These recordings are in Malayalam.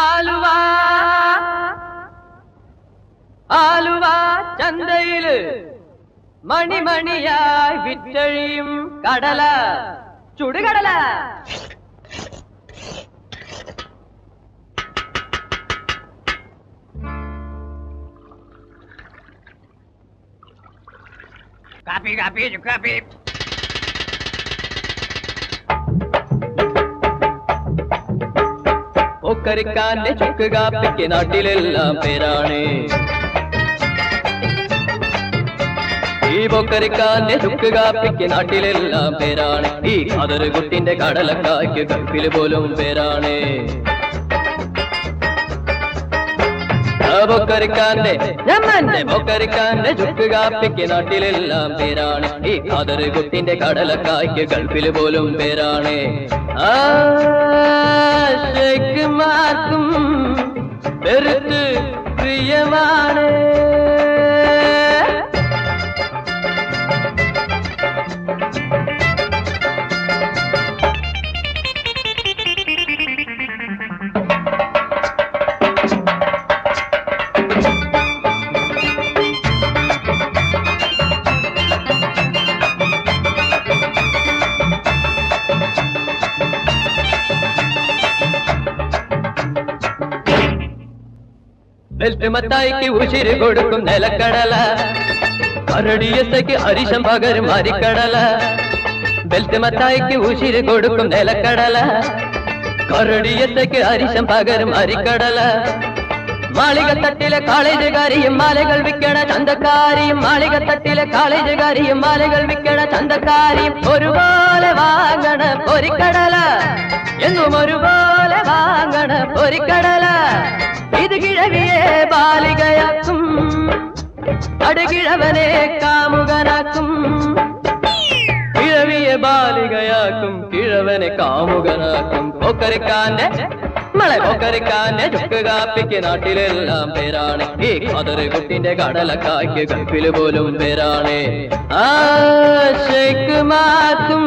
ஆலுவா ஆலுவா சந்தையில். மணிமணியாய் விற்றழியும் கடல. சுடுகடல. காப்பி காப்பி காப்பி ഒക്കരിക്കാന്റെ ചുക്ക് കാപ്പിക്ക് നാട്ടിലെല്ലാം പേരാണ്. ഈ പൊക്കരിക്കാന്റെ ചുക്ക് കാപ്പിക്ക് നാട്ടിലെല്ലാം പേരാണ്. ഈ അതൊരു കുട്ടിന്റെ കടലക്കായ്ക്ക് കപ്പിൽ പോലും പേരാണ്. ആ പൊക്കരിക്കാന്റെ ഞമ്മന്റെ പൊക്കരിക്കാന്റെ ചുക്ക് കാപ്പിക്ക് നാട്ടിലെല്ലാം പേരാണ്. ഈ ആദര കുട്ടിന്റെ കടലക്കായ്ക്ക് ഗൾഫിൽ പോലും പേരാണ്. ആ ഷേഖ്മാർക്കും പെരുത്ത് പ്രിയമാണ്. വെൽറ്റുമത്തായിക്ക് ഉശിര് കൊടുക്കും നിലക്കടല കരടിയസയ്ക്ക് അരിശം പകരും അരിക്കടല വെൽറ്റുമത്തായിക്ക് ഉശിര് കൊടുക്കും നിലക്കടല കരടിയസയ്ക്ക് അരിശം പകരും അരിക്കടല മാളികത്തട്ടിലെ കോളേജുകാരിയും മാലകൾ വിൽക്കണ ചന്തക്കാരിയും മാളികത്തട്ടിലെ കോളേജുകാരിയും മാലകൾ വിൽക്കണ ചന്തക്കാരിയും ഒരുപോലെ വാങ്ങണ പൊരിക്കടല എന്നും ഒരുപോലെ വാങ്ങണ പൊരിക്കടല അടുകിഴവനെ കാമുകനാക്കും. കിഴവിയെ ബാലികയാക്കും കിഴവനെ കാമുകനാക്കും. പൊക്കരക്കാന്റെ മളെ പൊക്കരക്കാന്റെ ചുക്ക് കാപ്പിക്ക് നാട്ടിലെല്ലാം പേരാണ്. ഈ കതറ് കുട്ടിന്റെ കടലക്കായ്ക്ക് കപ്പിൽ പോലും പേരാണ്. ആ ഷേക്ക് മാക്കും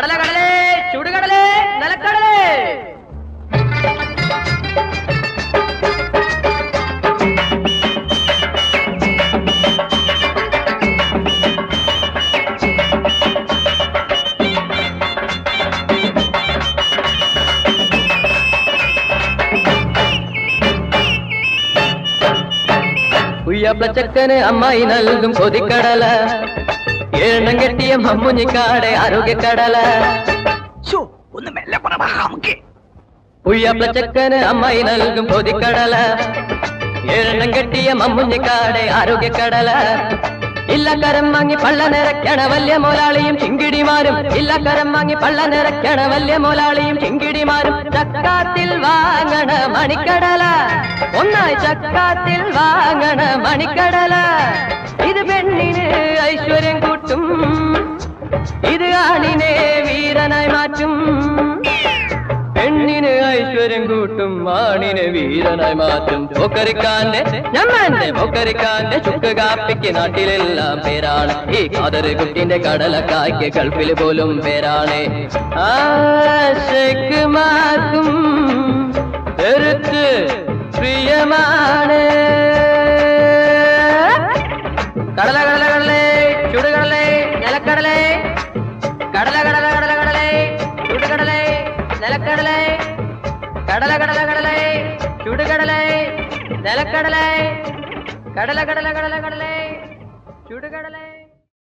കടല കടലേ ചുടുകടലേ നിലക്കടലേ ഉയ്യപ്പച്ചക്കന് അമ്മായി നൽകും കൊതിക്കടല ഏണം കെട്ടിയ മമ്മുഞ്ഞിക്കാടെ ആരോഗ്യക്കടല ഒന്ന് മെല്ലെ പറ നമുക്ക്. ഉയ്യപ്പച്ചക്കന് അമ്മായി നൽകും പൊതിക്കടല. എണ്ണം കെട്ടിയ മമ്മുഞ്ഞിക്കാടെ ആരോഗ്യക്കടല ഇല്ലക്കരം വാങ്ങി പള്ള നിറയ്ക്കണ വല്യ മോലാളിയും ചിങ്കിടിമാരും. ഇല്ലക്കരം വാങ്ങി പള്ള നിറയ്ക്കണ വല്യ മോലാളിയും ചിങ്കിടിമാരും. ചക്കാത്തിൽ വാങ്ങണ മണിക്കടല. ഒന്നായി ചക്കാത്തിൽ വാങ്ങണ മണിക്കടല. മാറ്റും പെണ്ണിന് ഐശ്വര്യം കൂട്ടും വാണിന് വീരനായി മാറ്റും. പൊക്കരിക്കാന്റെ ഞമ്മന്റെ പൊക്കരിക്കാന്റെ ചുക്ക് കാപ്പിക്ക് നാട്ടിലെല്ലാം പേരാണ്. ഈ കാതറ് കുട്ടിന്റെ കടലക്കായ്ക്ക് ഗൾഫിൽ പോലും പേരാണ്. ആ ഷേക്ക് മാക്കും പ്രിയമാണ്. കടല കടല കടലേ ചുടുകടലേ നിലക്കടലേ. கடலை கடலை கடலை சுடுகடலை நிலக்கடலை கடலை கடலை கடலை கடலை சுடுகடலை